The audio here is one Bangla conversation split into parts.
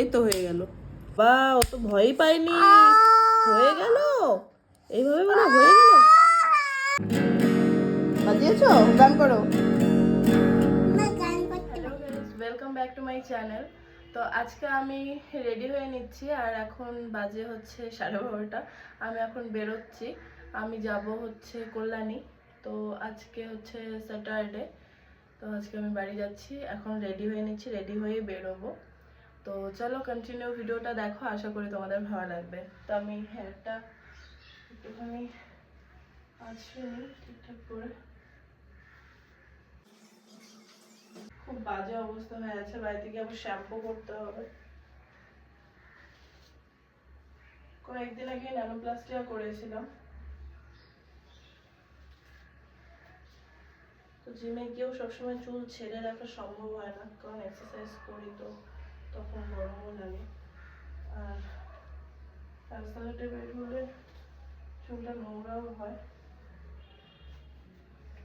এই তো হয়ে গেল। বা ও তো ভয়ই পাইনি হয়ে গেল? এইভাবে বলে হয়ে গেল? বাজিয়েছো? গান করো। Welcome back to my channel তো আজকে আমি রেডি হয়ে নিচ্ছি, আর এখন বাজে হচ্ছে সাড়ে বারোটা। আমি এখন বেরোচ্ছি। আমি যাব হচ্ছে কল্যাণী। তো আজকে হচ্ছে স্যাটারডে তো আজকে আমি বাড়ি যাচ্ছি, এখন রেডি হয়ে নিচ্ছি রেডি হয়ে বেরোবো। তো চলো কন্টিনিউ ভিডিওটা দেখো, আশা করি তোমাদের ভালো লাগবে। তো আমি হেয়ারটা একটুখানি আসিনি ঠিকঠাক করে। খুব বাজে অবস্থা হয়ে আছে বাড়িতে গিয়ে আবার শ্যাম্পু করতে হবে। কয়েকদিন আগে ন্যানোপ্লাস্টিয়া করেছিলাম। তো জিমে গিয়েও সবসময় চুল ছেড়ে রাখা সম্ভব হয় না, কারণ এক্সারসাইজ করি তো, তখন গরমও লাগে। আর রাস্তাঘাটে বের হলে চুলটা নোংরাও হয়।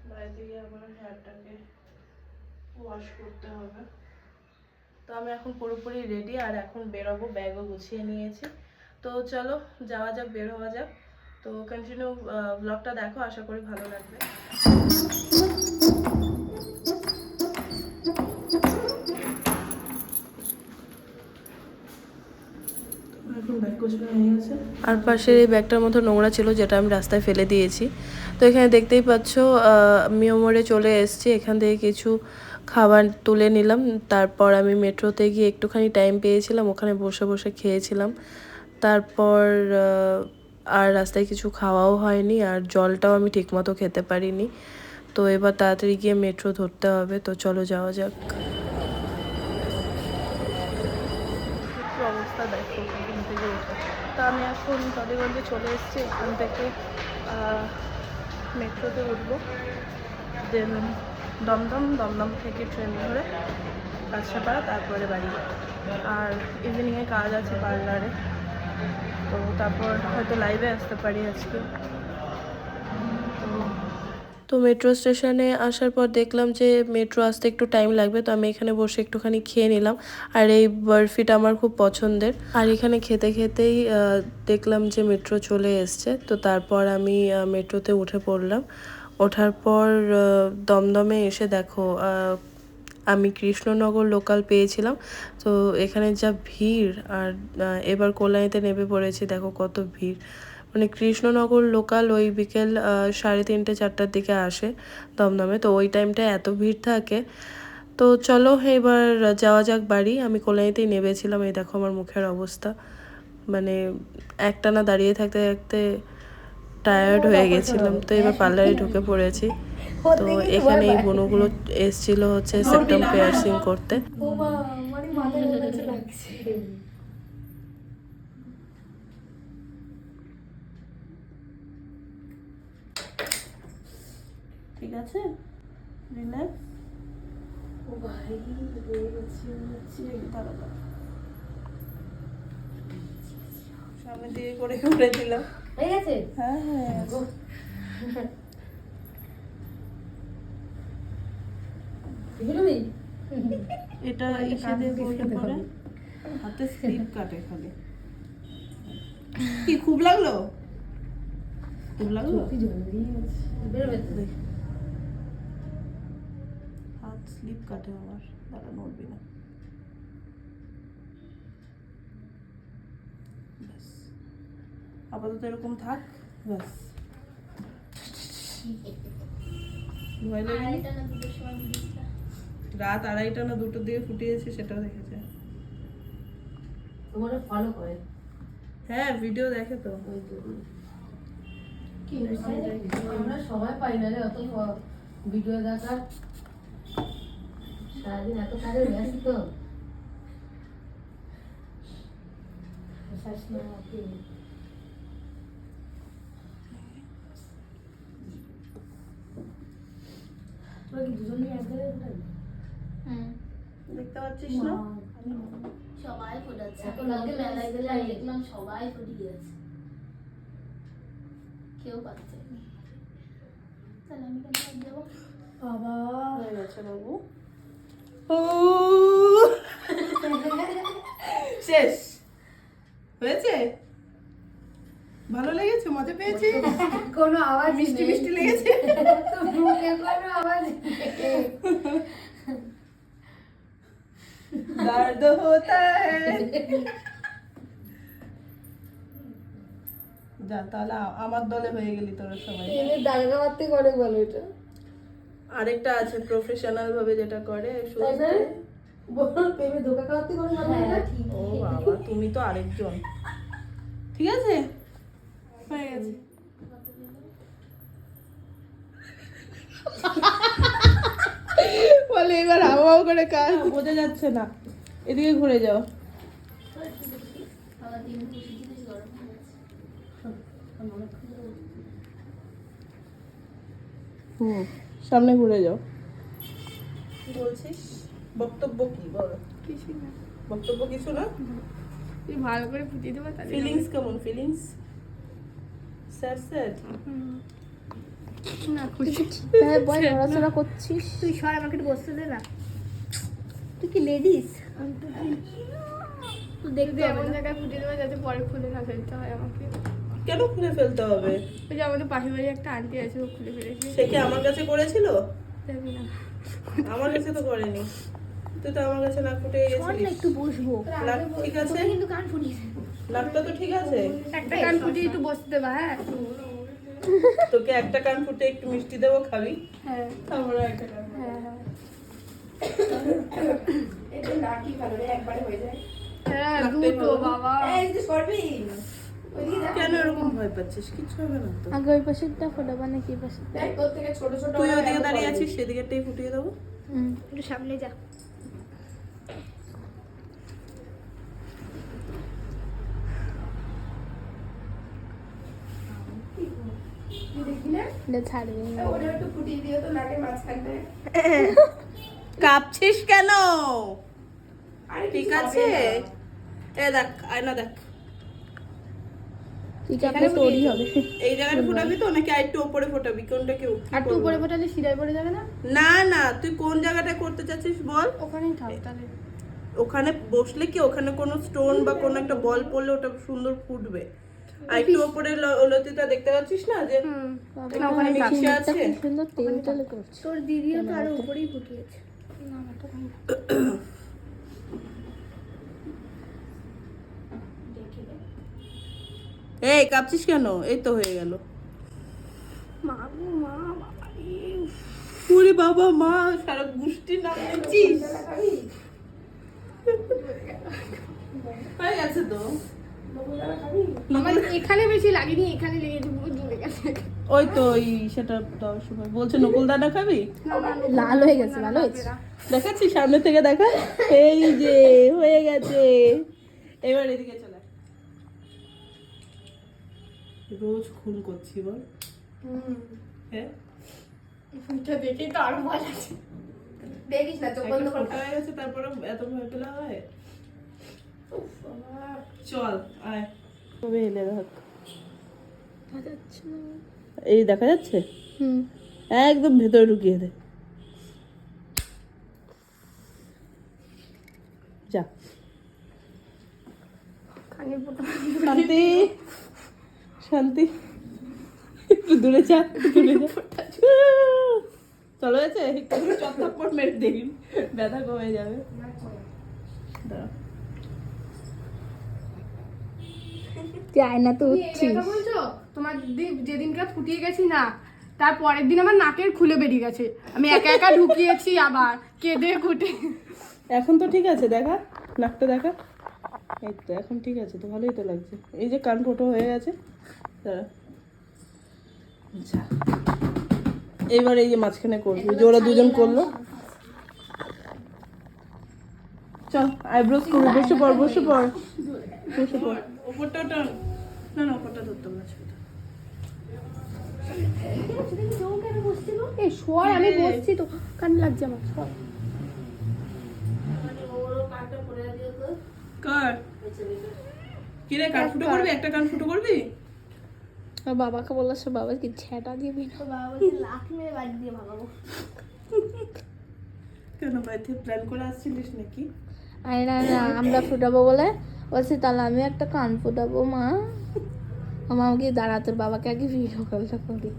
বাড়িতে গিয়ে আবার হেয়ারটাকে ওয়াশ করতে হবে। তো আমি এখন পুরোপুরি রেডি আর এখন বেরোবো ব্যাগও গুছিয়ে নিয়েছি। তো চলো, যাওয়া যাক, বের হওয়া যাক। তো কন্টিনিউ ব্লগটা দেখো, আশা করি ভালো লাগবে। আর পাশের এই ব্যাগটার মতো নোংরা ছিল যেটা আমি রাস্তায় ফেলে দিয়েছি। তো এখানে দেখতেই পাচ্ছ মিয়মরে চলে এসেছি। এখান থেকে কিছু খাবার তুলে নিলাম। তারপর আমি মেট্রোতে গিয়ে একটুখানি টাইম পেয়েছিলাম। ওখানে বসে বসে খেয়েছিলাম। তারপর আর রাস্তায় কিছু খাওয়াও হয়নি। আর জলটাও আমি ঠিকমতো খেতে পারিনি। তো এবার তাড়াতাড়ি গিয়ে মেট্রো ধরতে হবে। তো চলো যাওয়া যাক। অবস্থা দেখো। আমি এখন টলিগঞ্জে চলে এসেছি। এখান থেকে মেট্রোতে উঠবো। দেন দমদম দমদম থেকে ট্রেন ধরে কাছাপাড়া তারপরে বাড়ি আর ইভিনিংয়ে কাজ আছে পার্লারে। তো তারপর হয়তো লাইভে আসতে পারি আজকে। তো মেট্রো স্টেশনে আসার পর দেখলাম যে মেট্রো আসতে একটু টাইম লাগবে, তো আমি এখানে বসে একটুখানি খেয়ে নিলাম। আর এই বরফিটা আমার খুব পছন্দের। আর এখানে খেতে খেতেই দেখলাম যে মেট্রো চলে এসছে। তো তারপর আমি মেট্রোতে উঠে পড়লাম। ওঠার পর দমদমে এসে দেখো আমি কৃষ্ণনগর লোকাল পেয়েছিলাম। তো এখানে যা ভিড়, আর এবার কল্যাণীতে নেমে পড়েছি, দেখো কত ভিড়। মানে কৃষ্ণনগর লোকাল ওই বিকেল সাড়ে তিনটে, চারটার দিকে আসে দমদমে। তো ওই টাইমটা এত ভিড় থাকে। তো চলো এবার যাওয়া যাক বাড়ি। আমি কল্যাণীতেই নেমেছিলাম। এই দেখো আমার মুখের অবস্থা। মানে একটানা দাঁড়িয়ে থাকতে থাকতে টায়ার্ড হয়ে গেছিলাম। তো এবার পার্লারে ঢুকে পড়েছি। তো এখানে এই বনুগুলো এসছিল হচ্ছে সেপ্টেম পেয়ার্সিং করতে। ঠিক আছে? রিল্যাক্স ও ভাই দাঁড়া দাঁড়া। সামনে দিয়ে করে করে দিলাম। হয়ে গেছে? হ্যাঁ হ্যাঁ এটা ইসে দিয়ে পরে। হাতে স্লিপ কাটে খালি। কি খুব লাগল? খুব লাগল? বেরোবে তো। দেখ। স্লিপ কাটে আমার দাঁড়া নড়বি না। ব্যাস। আপাতত এরকম থাক। ব্যাস। ভয় লাগে সময় রাত আড়াইটা না দুটোর দিকে ফুটিয়েছে সেটাও দেখেছে। তোমার ফলো করে? হ্যাঁ ভিডিও দেখে তো। আমরা সবাই পাই না রে অত ভিডিও দেখার। সারাদিন এত কাজে ব্যস্ত? দেখতে পাচ্ছিস না? সবাই ফোটাচ্ছে। এখন আগে মেলায় গেলে দেখলাম সবাই ফুটিয়ে কেউ পাচ্ছে না। তাহলে আমি কেন বাবা। হয়ে গেছে বাবু। শেষ হয়েছে ভালো লেগেছে মজা পেয়েছি কোনো আওয়াজ মিষ্টি নেই। মিষ্টি লেগেছে তো মুখে কোনো আওয়াজ নেই। दर्द होता है যা তাহলে আ- আমার দলে হয়ে গেলি তোরা সবাই এমনি দাঙ্গা মারতে করে বলো এটা আরেকটা আছে প্রফেশনাল ভাবে যেটা করে হ্যাঁ। ও বাবা তুমি তো আরেকজন। ঠিক আছে? হয়ে গেছে। বলে এবার হাওয়া করে কাজ। বোঝা যাচ্ছে না। এদিকে ঘুরে যাও। হুম। সামনে ঘুরে যাও। কি বলছিস? বক্তব্য কি? বলো। কিছু না। বক্তব্য কিছু না? তুই ভালো করে ফুটিয়ে দেবো তাহলে ফিলিংস কেমন? ফিলিংস স্যার স্যার না খুশি। হ্যাঁ পড়াশোনা করছিস? তুই সর আমাকে একটু বসতে দে না। তুই কি লেডিস তুই দেখতে এমন জায়গায় ফুটিয়ে দেবো যাতে পরে খুলে না ফেলতে হয় আমাকে। কেন খুলে ফেলতে হবে? ওই যে আমাদের পাশের বাড়ি একটা আন্টি আছে ও খুলে ফেলেছে। সে কি আমার কাছে করেছিল? না। আমার কাছে তো করেনি। তুই তো আমার কাছে নাক ফুটে না একটু বসবো। নাক ঠিক আছে? তোকে কিন্তু কান নাকটা তো ঠিক আছে। একটা কান ফুটিয়ে একটু বসতে দেবা হ্যাঁ? তোকে একটা কান ফুটে একটু মিষ্টি দেবো খাবি? হ্যাঁ। তারপরে একটা কান হ্যাঁ হ্যাঁ। এটা নাকি ভালো রে? একবারে হয়ে যায়। হ্যাঁ দুটো বাবা। এই তুই করবি কেন এরকম ভয় পাচ্ছিস? কিছু হবে না তো। আগে ওই পাশেরটা ফোটাবা নাকি এই পাশে তোর থেকে ছোট ছোট তুই ওদিকে দাঁড়িয়ে আছিস সেদিকেরটাই ফুটিয়ে দেবো। হুম একটু সামনে যা। এটা ছাড়বে না। ওটা একটু ফুটিয়ে দিও তো নাকের মাঝখানটায় কাঁপছিস কেন? ঠিক আছে? এ দেখ আয়না দেখ। হবে? এই জায়গাটা ফোটাবি তো? নাকি আরেকটু ওপরে ফোটাবি? কোনটা কেউ আর উপরে ফোটালে সিধাই পড়ে যাবে না? না না। তুই কোন জায়গাটা করতে চাচ্ছিস বল? ওখানেই থাক তাহলে। ওখানে বসলে কি ওখানে কোনো স্টোন বা কোনো একটা বল পড়লে ওটা সুন্দর ফুটবে? আর একটু ওপরে লতিটা দেখতে পাচ্ছিস না যে না, ওখানে বাক্সে আছে? সুন্দর তেল তেলে করছে। তোর দিদিও তো আরও উপরেই ফুটিয়েছে। এই কাঁপছিস কেন? এই তো হয়ে গেল। মা গো মা বাবা ওরে বাবা মা সারা গুষ্টি হয়ে গেছে তো। এখানে বেশি লাগেনি এখানে গেছে। ওই তো ওই সেটা দেওয়ার সময় বলছে নকুল দানা খাবি? লাল হয়ে গেছে হয়েছে। দেখাচ্ছি সামনে থেকে দেখা? এই যে হয়ে গেছে। এবার এদিকে রোজ খুন করছি বল। হ্যাঁ? এটা দেখেই তো আরও ভয় লাগছে। দেখিস না চোখ বন্ধ একটা হয়ে গেছে তারপরে এত ভয় পেলে হয়? চল আয়। তবে হেলে দেখ এই দেখা যাচ্ছে? হুম। একদম ভেতরে ঢুকিয়ে দে। যা। শান্তি শান্তি। একটু দূরে যা একটু দূরে যা। চলো একটু চত্থাপ্পর মেরে দেখি ব্যথা কমে যাবে। আয়না তো উঠছিস। তোমার যেদিনকে ফুটিয়ে গেছি না তার পরের দিন আমার নাকের খুলে বেরিয়ে গেছে। আমি একা একা ঢুকিয়েছি আবার কেঁদে কুটে এখন তো ঠিক আছে দেখা। নাকটা দেখা। এই তো এখন ঠিক আছে তো ভালোই তো লাগছে। এই যে কান ফোটো হয়ে গেছে। আচ্ছা। এইবার এই যে মাঝখানে করবি যে ওরা দুজন করল। চল আইব্রোস করবি বসে পড় বসে পড়। বসে পড়। ওপরটা ওটা না না ওপরটা ধরতে পারছি এই শোয়ার আমি বসছি তো। কান লাগছে আমার। মানে কার? কিরে কান ফুটো করবি? একটা কান ফুটো করবি? আর বাবাকে বলল সে বাবা কি ঝেঁটা দিবি না বাবা বলছে লাখ মেরে বাড়ি দিয়ে ভাগাবো। কেন বাড়িতে প্ল্যান করে আসছিলিস নাকি? আরে না না আমরা ফুটাবো বলে বলছি তাহলে আমি একটা কান ফুটাবো মা। আমার আমাকে দাঁড়া তোর বাবাকে আগে ভিডিও কলটা করি।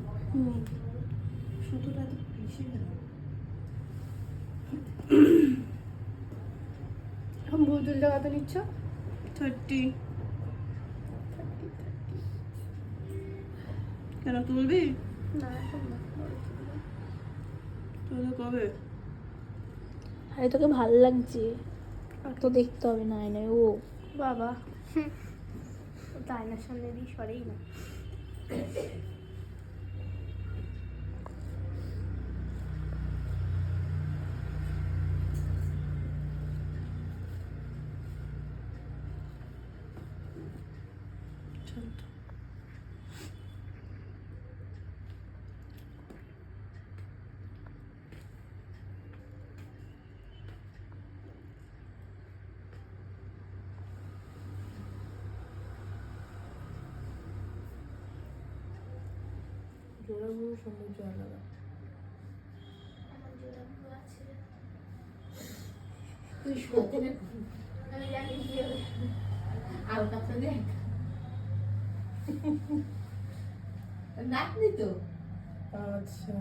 ভুল তুলতে কত নিচ্ছ? থার্টি কেন তুলবি? তুলে কবে? আরে তোকে ভালো লাগছে। তো দেখতে হবে না আয়নায় ও। বাবা তো আয়নার সামনে দিয়ে সরেই না। জোড়াগুলো সৌন্দর্য আলাদা। তুই শুতে আলকাতা দেখ। নাতনি তো। আচ্ছা।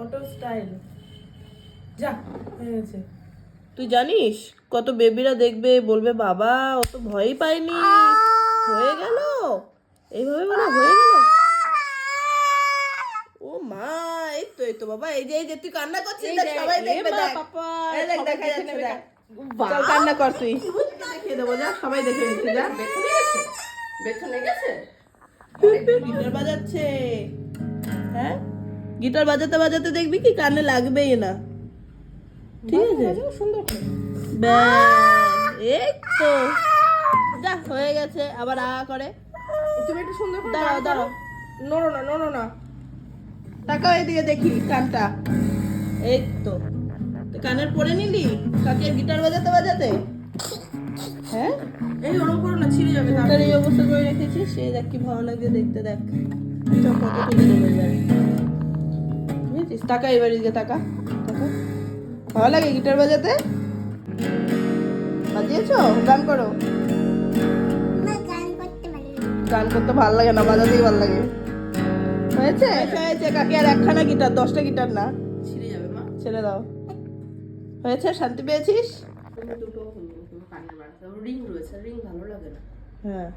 অটো স্টাইল যা হয়ে গেছে। তুই জানিস কত বেবিরা দেখবে বলবে বাবা ও তো ভয়ই পায়নি। হয়ে গেল? এইভাবে বলে হয়ে গেল? ও মা এই তো এই তো বাবা এই যে এই যে তুই কান্না করছিস সবাই দেখবে দেখ। দেখ যাচ্ছে দেখ চল কান্না কর তুই। দেখিয়ে দেবো যা সবাই দেখে নিচ্ছে যা। বেতনে গেছে? গিটার বাজাচ্ছে। হ্যাঁ? গিটার বাজাতে বাজাতে দেখবি কি কানে লাগবেই না। ঠিক আছে? সুন্দর। এই তো। যা হয়ে গেছে আবার আ করে। তুমি একটু সুন্দর করে দাঁড়াও দাঁড়াও। নড়ো না নড়ো না। তাকাও এদিকে দেখি কানটা। এই তো। কানের পরে নিলি? কাকে? গিটার বাজাতে বাজাতে? হ্যাঁ? এই ওরকম করো না ছিঁড়ে যাবে তার এই অবস্থা করে রেখেছিস সে দেখ কি ভালো লাগছে দেখতে দেখ। ফটো তুলে দেবো এবারে বুঝেছিস? টাকা এবার এদিকে টাকা টাকা ভালো লাগে গিটার বাজাতে? বাজিয়েছো? গান করো। গান করতে ভালো লাগে। না বাজাতেই ভালো লাগে। হয়েছে? হয়েছে কাকি আর একখানা গিটার দশটা গিটার না। ছিঁড়ে যাবে মা। ছেড়ে দাও। হয়েছে? শান্তি পেয়েছিস? দুটো কানের বাড়াতে রিং রয়েছে রিং ভালো লাগে না। হ্যাঁ।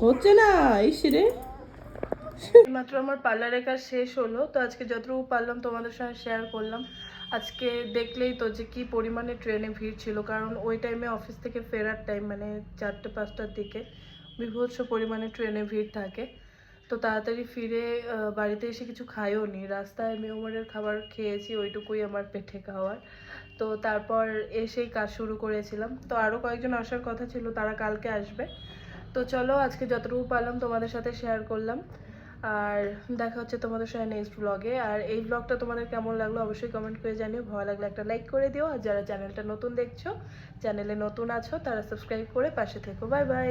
হচ্ছে। না? এই সিরে মাত্র আমার পার্লারের কাজ শেষ হলো তো আজকে যতটুকু পারলাম তোমাদের সঙ্গে শেয়ার করলাম। আজকে দেখলেই তো যে কি পরিমাণে ট্রেনে ভিড় ছিল, কারণ ওই টাইমে অফিস থেকে ফেরার টাইম মানে চারটে, পাঁচটার দিকে বিভৎস পরিমাণে ট্রেনে ভিড় থাকে। তো তাড়াতাড়ি ফিরে বাড়িতে এসে কিছু খাইও নি। রাস্তায় মেয়মারের খাবার খেয়েছি, ওইটুকুই আমার পেটে খাওয়ার। তো তারপর এসেই কাজ শুরু করেছিলাম। তো আরও কয়েকজন আসার কথা ছিল, তারা কালকে আসবে। তো চলো আজকে যতটুকু পারলাম তোমাদের সাথে শেয়ার করলাম। আর দেখা হচ্ছে তোমাদের সঙ্গে নেক্সট ব্লগে আর এই ব্লগটা তোমাদের কেমন লাগল অবশ্যই কমেন্ট করে জানিও। ভালো লাগলে একটা লাইক করে দিও। আর যারা চ্যানেলটা নতুন দেখছ চ্যানেলে নতুন আছো, তারা সাবস্ক্রাইব করে পাশে থেকো। Bye bye